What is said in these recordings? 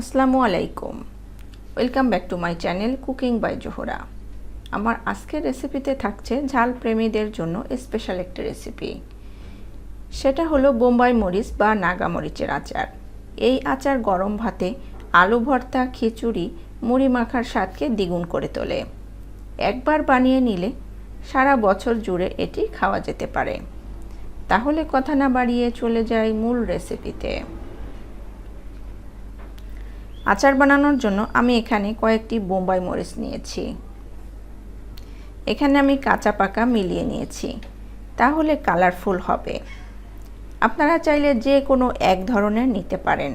আসসালামু আলাইকুম। Welcome back to my channel cooking by Zohra আমার আজকের রেসিপিতে থাকছে ঝাল প্রেমীদের জন্য স্পেশাল একটি রেসিপি সেটা হলো বোম্বাই মরিচ বা নাগা মরিচের আচার। এই আচার গরম ভাতে আলু ভর্তা, খিচুড়ি, মুড়ি মাখার স্বাদকে দ্বিগুণ করে তোলে। একবার বানিয়ে নিলে সারা বছর জুড়ে এটি খাওয়া যেতে পারে। তাহলে কথা না বাড়িয়ে চলে যাই মূল রেসিপিতে আচার বানানোর জন্য আমি এখানে কয়েকটি বোম্বাই মরিচ নিয়েছি। এখানে আমি কাঁচা পাকা মিলিয়ে নিয়েছি। তাহলে কালারফুল হবে। আপনারা চাইলে যে কোনো এক ধরনের নিতে পারেন।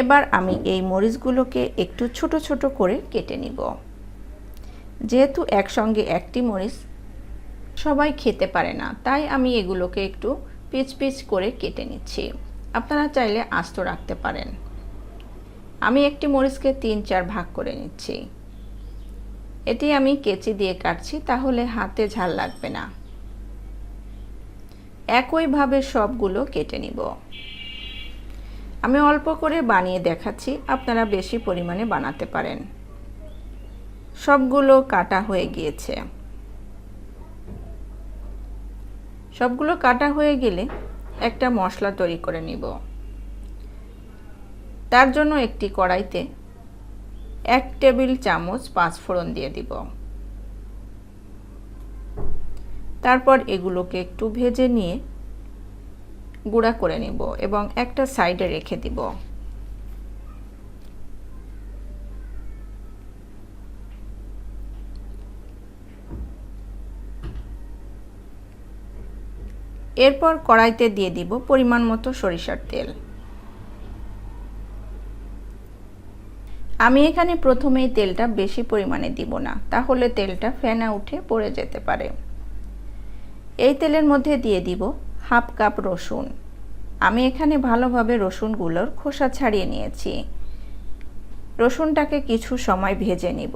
এবার আমি এই মরিচগুলোকে একটু ছোট ছোট করে কেটে নিব। যেহেতু একসঙ্গে একটি মরিচ সবাই খেতে পারে না, তাই আমি এগুলোকে একটু পিচ পিচ করে কেটে নিচ্ছি। আপনারা চাইলে আস্ত রাখতে পারেন। আমি একটি মরিচকে তিন চার ভাগ করে নিচ্ছি। এটি আমি কেচি দিয়ে কাটছি, তাহলে হাতে ঝাল লাগবে না। একইভাবে সবগুলো কেটে নিব। আমি অল্প করে বানিয়ে দেখাচ্ছি, আপনারা বেশি পরিমাণে বানাতে পারেন। সবগুলো কাটা হয়ে গিয়েছে। সবগুলো কাটা হয়ে গেলে একটা মশলা তৈরি করে নিব। তার জন্য একটি কড়াইতে এক টেবিল চামচ পাঁচ ফোড়ন দিয়ে দিব। তারপর এগুলোকে একটু ভেজে নিয়ে গুঁড়া করে নিব এবং একটা সাইডে রেখে দিব। এরপর কড়াইতে দিয়ে দিব পরিমাণ মতো সরিষার তেল। আমি এখানে প্রথমেই তেলটা বেশি পরিমাণে দিব না, তাহলে তেলটা ফেনা উঠে পড়ে যেতে পারে। এই তেলের মধ্যে দিয়ে দিব হাফ কাপ রসুন। আমি এখানে ভালোভাবে রসুনগুলোর খোসা ছাড়িয়ে নিয়েছি। রসুনটাকে কিছু সময় ভেজে নিব।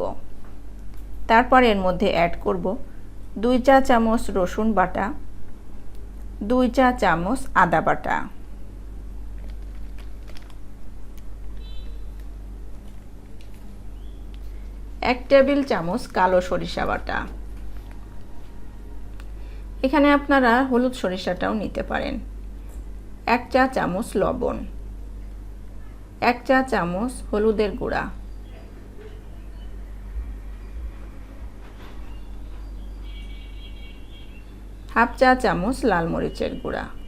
তারপর এর মধ্যে অ্যাড করব দুই চা চামচ রসুন বাটা, দুই চা চামচ আদা বাটা। এক টেবিল চামচ কালো সরিষা বাটা। এখানে আপনারা হলুদ সরিষাটাও নিতে পারেন। এক চা চামচ লবণ। এক চা চামচ হলুদের গুঁড়া। হাফ চা চামচ লাল মরিচের গুঁড়া।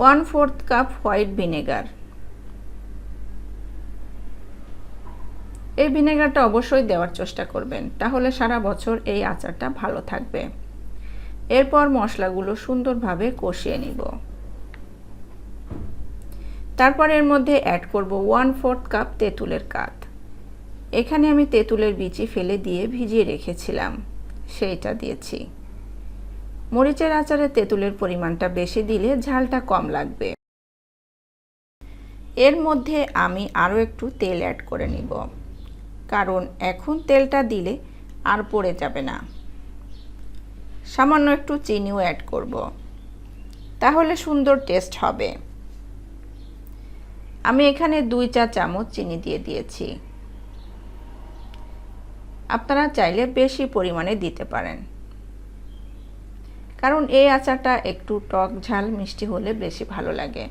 One fourth cup white vinegar. এই ভিনেগারটা অবশ্যই দেওয়ার চেষ্টা করবেন, তাহলে সারা বছর এই আচারটা ভালো থাকবে। এরপর মশলাগুলো সুন্দরভাবে কষিয়ে নিব। তারপর এর মধ্যে অ্যাড করব ওয়ান ফোর্থ কাপ তেঁতুলের কাত। এখানে আমি তেঁতুলের বিচি ফেলে দিয়ে ভিজিয়ে রেখেছিলাম, সেইটা দিয়েছি। মরিচের আচারে তেঁতুলের পরিমাণটা বেশি দিলে ঝালটা কম লাগবে। এর মধ্যে আমি আরও একটু তেল অ্যাড করে নিব। কারণ এখন তেলটা দিলে আর পড়ে যাবে না। সামান্য একটু চিনিও অ্যাড করব। তাহলে সুন্দর টেস্ট হবে। আমি এখানে দুই চা চামচ চিনি দিয়ে দিয়েছি। আপনারা চাইলে বেশি পরিমাণে দিতে পারেন। কারণ এই আচারটা একটু টক ঝাল, মিষ্টি হলে বেশি ভালো লাগে।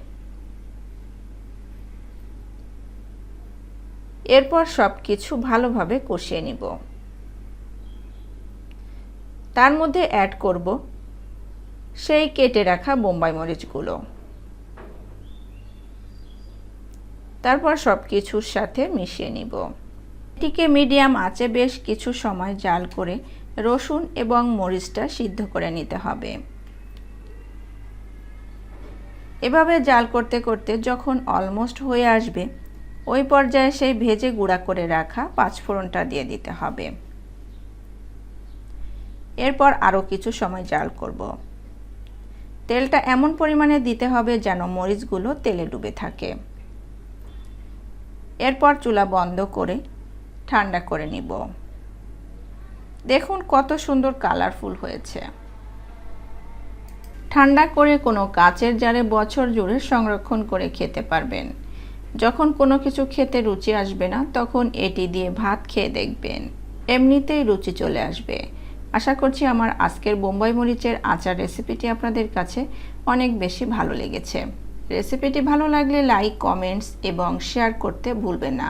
এরপর সব কিছু ভালোভাবে কষিয়ে নিব। তার মধ্যে অ্যাড করব সেই কেটে রাখা বোম্বাই মরিচগুলো। তারপর সব কিছুর সাথে মিশিয়ে নিব। এটিকে মিডিয়াম আঁচে বেশ কিছু সময় জাল করে রসুন এবং মরিচটা সিদ্ধ করে নিতে হবে। এভাবে জাল করতে করতে যখন অলমোস্ট হয়ে আসবে, ওই পর্যায়ে সেই ভেজে গুঁড়া করে রাখা পাঁচফোড়নটা দিয়ে দিতে হবে। এরপর আরও কিছু সময় জাল করব। তেলটা এমন পরিমাণে দিতে হবে যেন মরিচগুলো তেলে ডুবে থাকে। এরপর চুলা বন্ধ করে ঠান্ডা করে নিব। দেখুন কত সুন্দর কালারফুল হয়েছে। ঠান্ডা করে কোনো কাচের জারে বছর জুড়ে সংরক্ষণ করে খেতে পারবেন। যখন কোনো কিছু খেতে রুচি আসবে না, তখন এটি দিয়ে ভাত খেয়ে দেখবেন। এমনিতেই রুচি চলে আসবে। আশা করছি আমার আজকের বোম্বাই মরিচের আচার রেসিপিটি আপনাদের কাছে অনেক বেশি ভালো লেগেছে। রেসিপিটি ভালো লাগলে লাইক, কমেন্টস এবং শেয়ার করতে ভুলবেন না।